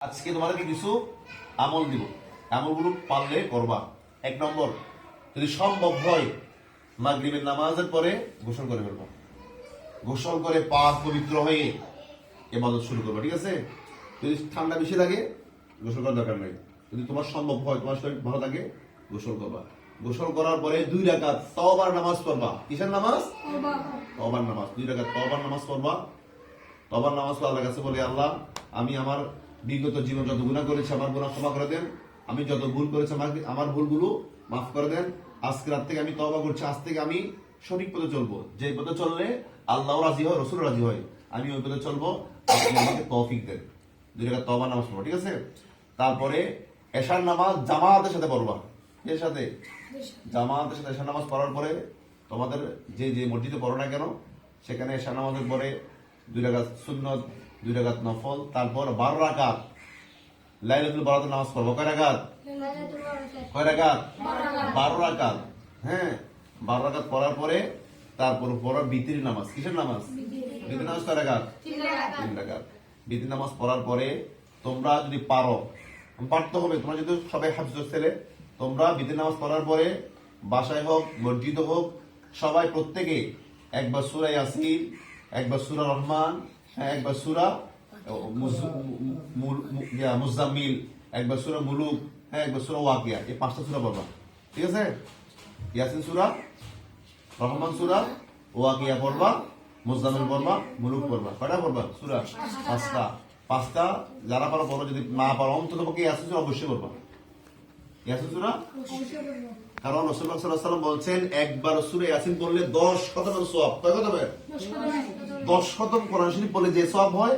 আজকে তোমাদেরকে কিছু আমল দিব। আমলগুলো পারলে করবা। এক নম্বর যদি সম্ভব হয় মাগরিবের নামাজের পরে গোসল করে ফেলবা। গোসল করে পা পবিত্র হয়ে এবাদত শুরু করবা ঠিক আছে? যদি ঠান্ডা বেশি লাগে গোসল করার দরকার নেই। যদি তোমার সম্ভব হয় তোমার শরীর ভালো থাকে গোসল করবা। গোসল করার পরে দুই রাকাত তওবার নামাজ পড়বা। কিসের নামাজ? তওবার নামাজ। দুই রাকাত তওবার নামাজ পড়বা। তবার নামাজ পড়ে আল্লাহর কাছে বলে আল্লাহ আমি আমার বিগত জীবন যত গুণা করেছে, আমার গুণা ক্ষমা করে দেন। আমি যত ভুল করেছি, আমার আমার ভুলগুলো মাফ করে দেন। আজকে রাত থেকে আমি তবা করছি, আজ থেকে আমি সঠিক পথে চলবো। যে পথে চললে আল্লাহ রাজি হয় রসুল রাজি হয়। আমি ওই পথে চলবো, আপনি আমাকে তৌফিক দেন। দুই টাকা তবা নামাজ পড়ব, ঠিক আছে? তারপরে এশার নামাজ জামাতের সাথে পড়বা। এর সাথে? জামাতের সাথে এশার নামাজ পড়ার পরে তোমাদের যে যে মসজিদে পড়ো না কেন, সেখানে এশার নামাজের পরে দুই রাকাত সুন্নত দুই রাকাত নফল তারপর বারো রাকাত। লাইলাতুল বারাতের নামাজ পড়ব। কয় রাকাত? কয় রাকাত? বারো রাকাত। হ্যাঁ বারো রাকাত পড়ার পরে তারপর পড়ার বিতির নামাজ। কিসের নামাজ? বিতির নামাজ কয় রাকাত? তিন রাকাত। বিতির নামাজ পড়ার পরে তোমরা যদি পারো পারতে হবে। তোমরা যদি সবাই হাফিজ ছেলে তোমরা বিতির নামাজ পড়ার পরে বাসায় হোক মসজিদে হোক সবাই প্রত্যেকে একবার সুরা ইয়াসিন একবার সুরা রহমান হ্যাঁ, একবার সুরা মুজ- মু- মু- মুজাম্মিল একবার সুরা মুলুক হ্যাঁ একবার সুরা ওয়াকিয়া এই পাঁচটা সুরা পড়বা। ঠিক আছে? ইয়াসিন সুরা রহমান সুরা ওয়াকিয়া পড়বা মুজাম্মিল পড়বা মুলুক পড়বা। কয়টা পড়বা? সুরা? পাঁচটা। পাঁচটা যারা পারো পড়ো যদি না পারো অন্তত পক্ষে ইয়াসিন সুরা অবশ্যই পড়বা। ইয়াসিন সুরা? কারণ রসুল্লাহ সাল্লাহ সাল্লাম বলছেন একবার সুরে ইয়াসিন পড়লে দশ খতমের সোয়াব কয় কত দশ খতম কোরআন শরীফ বলে যে সব হয়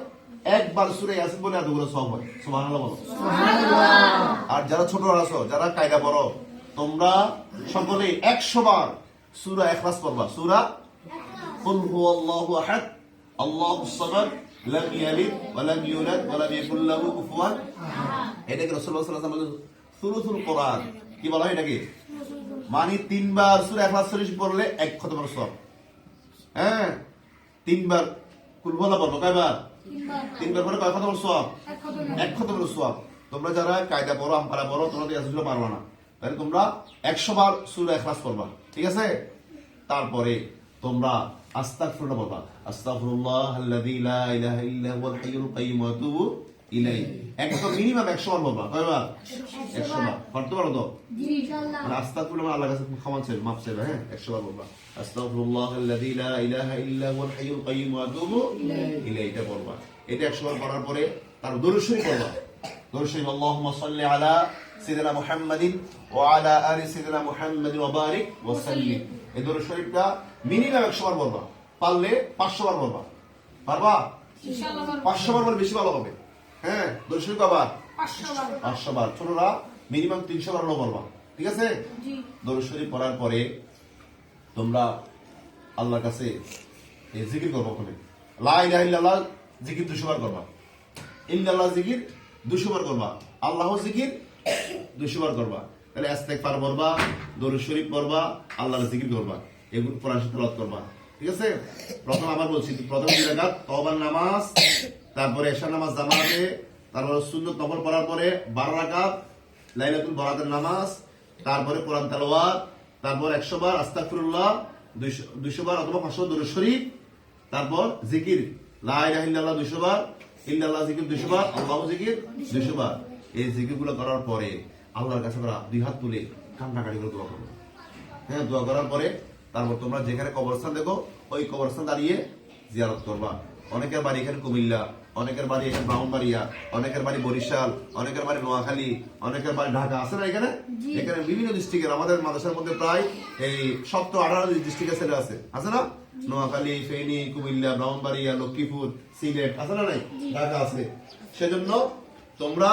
একবার সুরে ইয়াসিন বলে এতগুলো সব হয়। সুবহানাল্লাহ আর যারা ছোট আছো যারা কায়দা বড় তোমরা সকলে একশো বার সুরা এখলাস করবা সুরা? কুল হুয়াল্লাহু আহাদ আল্লাহু সামাদ লাম ইয়ালিদ ওয়া লাম ইউলাদ ওয়া লাম ইয়াকুল লাহু কুফুয়ান। এটাকে রাসূলুল্লাহ সাল্লাল্লাহু আলাইহি ওয়াসাল্লাম সুরুতুল কোরআন। কি বলা হয় এটাকে? মানে তিনবার সুরা এখলাস শরীফ পড়লে এক খতম সব। হ্যাঁ? তিনবার কুলবলা পড়ব কয়বার? তিনবার। পরে কয় খতমের সব এক খতমের তোমরা যারা কায়দা পড়ো আমপারা পড়ো তোমরা তো ইয়াসুল পারবা না। তাহলে তোমরা একশো বার সূরা ইখলাস করবা ঠিক আছে? তারপরে তোমরা আস্তাগফিরুল্লাহ পড়বা। আস্তাগফিরুল্লাহ আল্লাযী লা ইলাহা ইল্লা হুয়াল হাইয়ুল কাইয়্যুম ওয়া আতুবু ইলাইহি একদম মিনিমাম 100 বার বলবা। কয়বার 100 বার। পড়তে পারো তো? মানে আস্তাগফিরুল্লাহ মানে আল্লাহর কাছে ক্ষমা চাইবে, মাফ চাইবে হ্যাঁ? 100 বার বলবা। আস্তাগফিরুল্লাহ আল্লাযী লা ইলাহা ইল্লা হুয়াল হাইয়ুল কাইয়্যুম ওয়া আতুবু ইলাইহি। এটা এটা 100 বার পড়ার পরে আলা এই শরীফটা মিনিমাম 100 বার পারলে 500 বার বলবা। পারবা? 500 বার বলে বেশি ভালো হবে। হ্যাঁ শরীফ আবার পাঁচশো বার। ছোটরা মিনিমাম তিনশো বার বলবা। ঠিক আছে? দরুদ শরীফ পড়ার পরে তোমরা আল্লাহর কাছে এই জিকির করব ওখানে জিকির দুশো বার করবা। ইল্লাল্লাহ জিকির দুশো বার করবা। আল্লাহ জিকির দুশো বার করবা। তাহলে ইস্তেগফার পড়বা দরুদ শরীফ পড়বা আল্লাহর জিকির করবা। এগুলো কোরআন তেলাওয়াত করবা। ঠিক আছে? প্রথম আবার বলছি প্রথম দুই রাকাত তওবার নামাজ তারপরে এশা নামাজ জামাতে, তারপরে সুন্নত নফল পড়ার পরে বারো রাকাত, লাইলাতুল বরাতের নামাজ, তারপরে কোরআন তেলাওয়াত, তারপর একশো বার আস্তাগফিরুল্লাহ, দুইশো বার অথবা পাঁচশো দরুদ শরীফ, তারপর জিকির, লা ইলাহা ইল্লাল্লাহ দুইশো বার, ইল্লাল্লাহ জিকির দুইশো বার, আল্লাহ জিকির দুইশো বার। এই জিকিরগুলো করার পরে আল্লাহর কাছে আমরা দুই হাত তুলে কান্নাকাটি করে দোয়া করব। হ্যাঁ দোয়া করার পরে তারপর তোমরা যেখানে কবরস্থান দেখো, ওই কবরস্থান দাঁড়িয়ে জিয়ারত করবা। অনেকের বাড়ি এখানে কুমিল্লা অনেকের বাড়ি এখানে ব্রাহ্মণবাড়িয়া অনেকের বাড়ি বরিশাল অনেকের বাড়ি নোয়াখালী অনেকের বাড়ি ঢাকা আছে না এখানে? এখানে বিভিন্ন ডিস্ট্রিক্টের আমাদের মাদ্রাসার মধ্যে প্রায় এই সপ্তাহ আঠারো ডিস্ট্রিক্টের ছেলে আছে। আছে না? নোয়াখালী ফেনী কুমিল্লা ব্রাহ্মণবাড়িয়া লক্ষ্মীপুর সিলেট আছে না নাই? ঢাকা আছে। সেজন্য তোমরা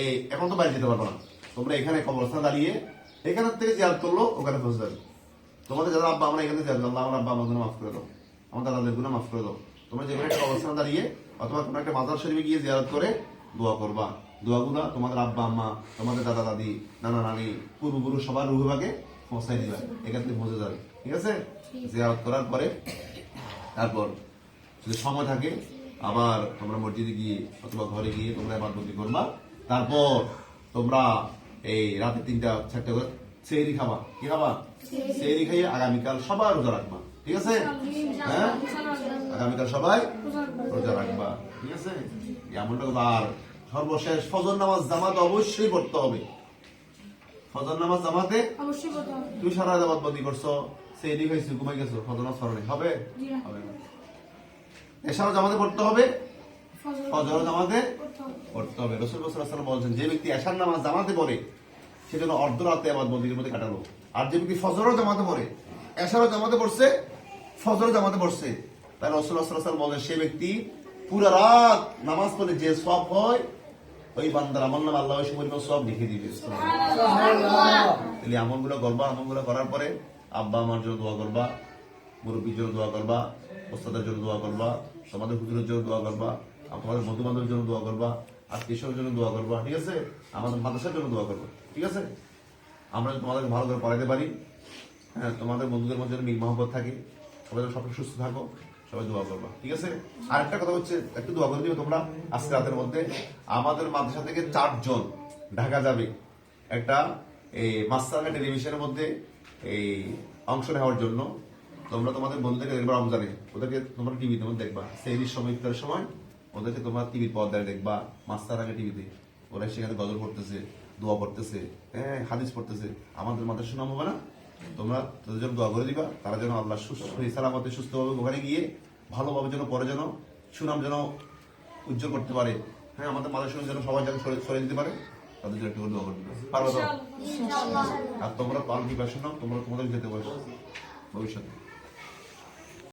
এই এখন তো বাড়ি যেতে পারবে না। তোমরা এখানে কবরস্থান দাঁড়িয়ে এখানের থেকে জিয়ারত করল ওখানে পৌঁছে যাবে। তোমাদের যারা আব্বা আমরা এখানে যাব আল্লাহ আমার আব্বা আমাদের মাফ করে দাও। আমার দাদাদেরগুলো মাফ করে দাও। তোমরা যেখানে একটা অবস্থান দাঁড়িয়ে অথবা কোনো একটা মাজার শরীফে গিয়ে জিয়ারত করে দোয়া করবা। দোয়াগুলা তোমাদের আব্বা আম্মা তোমাদের দাদা দাদি নানা নানি পূর্বপুরুষ সবার রুহবাকে পৌঁছাই দিবা। থেকে পৌঁছে যাবে। ঠিক আছে? জিয়ারত করার পরে তারপর যদি সময় থাকে আবার তোমরা মসজিদে গিয়ে অথবা ঘরে গিয়ে তোমরা এবাদবন্দি করবা। তারপর তোমরা এই রাতে তিনটা চারটা করে সেহরি খাবা। কি খাবা? সেহরি খাইয়ে আগামীকাল সবার রোজা রাখবা। ঠিক আছে? হ্যাঁ? আগামীকাল সবাই রোজা রাখবা ঠিক আছে? এমনটা কথা আর সর্বশেষ ফজর নামাজ জামাত অবশ্যই পড়তে হবে। ফজর নামাজ জামাতে তুমি সারা রাত বন্দি করছ সেই দিকে খাইছো ঘুমাই গেছো ফজর নামাজ হবে? হবে না। এছাড়াও জামাতে পড়তে হবে? ফজর জামাতে পড়তে হবে। রসুল বলছেন যে ব্যক্তি এশার নামাজ জামাতে পড়ে সেজন্য অর্ধরাতে আবার বন্দির মধ্যে কাটালো। আর যে ব্যক্তি ফজরও জামাতে পড়ে এশারও জামাতে পড়ছে ফজরও জামাতে পড়ছে। তাই রসুল্লাহ সাল্লাম বলেন সে ব্যক্তি পুরা রাত নামাজ পড়ে যে সব হয় ওই বান্দার আমল নাম আল্লাহ সে পরিমাণ সব লিখে দিবে তাহলে আমলগুলো করবা আমলগুলো করার পরে আব্বা আমার জন্য দোয়া করবা মুরব্বীর জন্য দোয়া করবা ওস্তাদের জন্য দোয়া করবা তোমাদের হুজুরের জন্য দোয়া করবা আর তোমাদের বন্ধু বান্ধবের জন্য দোয়া করবা আত্মীয় জন্য দোয়া করবা ঠিক আছে? আমাদের মাদ্রাসার জন্য দোয়া করবা ঠিক আছে? আমরা যদি তোমাদেরকে ভালো করে পড়াইতে পারি। হ্যাঁ তোমাদের বন্ধুদের মধ্যে মিল মহব্বত থাকে। সবাই সকলে সুস্থ থাকো, সবাই দোয়া করবা, ঠিক আছে? আর একটা কথা হচ্ছে, একটু দোয়া করে দিও তোমরা আজকে রাতের মধ্যে। আমাদের মাদ্রাসা থেকে চারজন ঢাকা যাবে একটা এই মাস্টারনা টেলিভিশনের মধ্যে এই অংশ নেওয়ার জন্য। তোমরা তোমাদের বন্ধুদেরকে দেখবা রমজানে, ওদেরকে তোমরা টিভিতে মধ্যে দেখবা। সেই সময় সময় ওদেরকে তোমরা টিভির পর্দায় দেখবা মাস্টার আগে টিভিতে ওরা সেখানে গজল পড়তেছে, দোয়া পড়তেছে হ্যাঁ হাদিস পড়তেছে। আমাদের মাথায় সুনাম হবে না? তোমরা তাদের জন্য দোয়া করে দিবা তারা যেন আল্লাহ সুস্থ সালামতে সুস্থভাবে ওখানে গিয়ে ভালোভাবে যেন পরে যেন সুনাম যেন উজ্জ্বল করতে পারে। হ্যাঁ আমাদের মানুষের যেন সবাই যেন সরে দিতে পারে তাদের জন্য একটু করে দোয়া করে দিবে। পারব তো? আর তোমরা পাল পাশে নাও তোমরা তোমাদের যেতে পারছ ভবিষ্যতে।